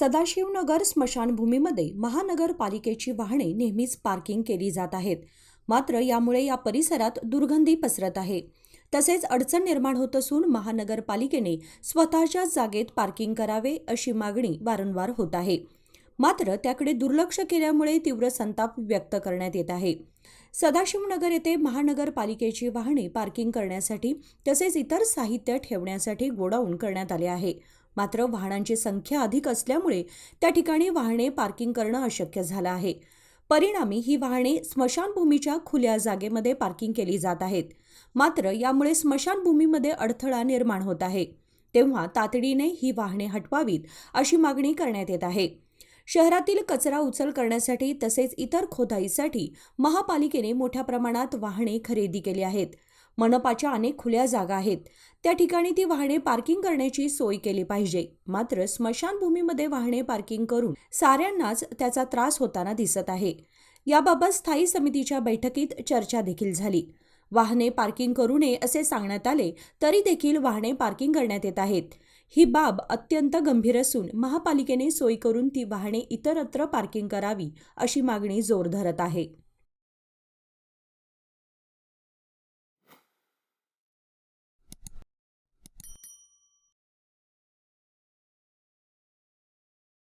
सदाशिवनगर स्मशानभूमीमध्ये महानगरपालिकेची वाहने नेहमीच पार्किंग केली जात आहेत. मात्र यामुळे या परिसरात दुर्गंधी पसरत आहे. तसेच अडचण निर्माण होत असून महानगरपालिकेने स्वतःच्या जागेत पार्किंग करावे अशी मागणी वारंवार होत आहे. मात्र त्याकडे दुर्लक्ष केल्यामुळे तीव्र संताप व्यक्त करण्यात येत आहे. सदाशिवनगर येथे महानगरपालिकेची वाहने पार्किंग करण्यासाठी तसेच इतर साहित्य ठेवण्यासाठी गोडाऊन करण्यात आले आहे. मात्र वाहनांची संख्या अधिक असल्यामुळे त्या ठिकाणी वाहने पार्किंग करणं अशक्य झालं आहे. परिणामी ही वाहने स्मशानभूमीच्या खुल्या जागेमध्ये पार्किंग केली जात आहेत. मात्र यामुळे स्मशानभूमीमध्ये अडथळा निर्माण होत आहे. तेव्हा तातडीने ही वाहने हटवावीत अशी मागणी करण्यात येत आहे. शहरातील कचरा उचल करण्यासाठी तसेच इतर खोदाईसाठी महापालिकेने मोठ्या प्रमाणात वाहने खरेदी केली आहेत. मनपाच्या अनेक खुल्या जागा आहेत. त्या ठिकाणी ती वाहने पार्किंग करण्याची सोय केली पाहिजे. मात्र स्मशानभूमीमध्ये वाहने पार्किंग करून साऱ्यांनाच त्याचा त्रास होताना दिसत आहे. याबाबत स्थायी समितीच्या बैठकीत चर्चा देखील झाली. वाहने पार्किंग करू नये असे सांगण्यात आले तरी देखील वाहने पार्किंग करण्यात येत आहेत. ही बाब अत्यंत गंभीर असून महापालिकेने सोय करून ती वाहने इतरत्र पार्किंग करावी अशी मागणी जोर धरत आहे.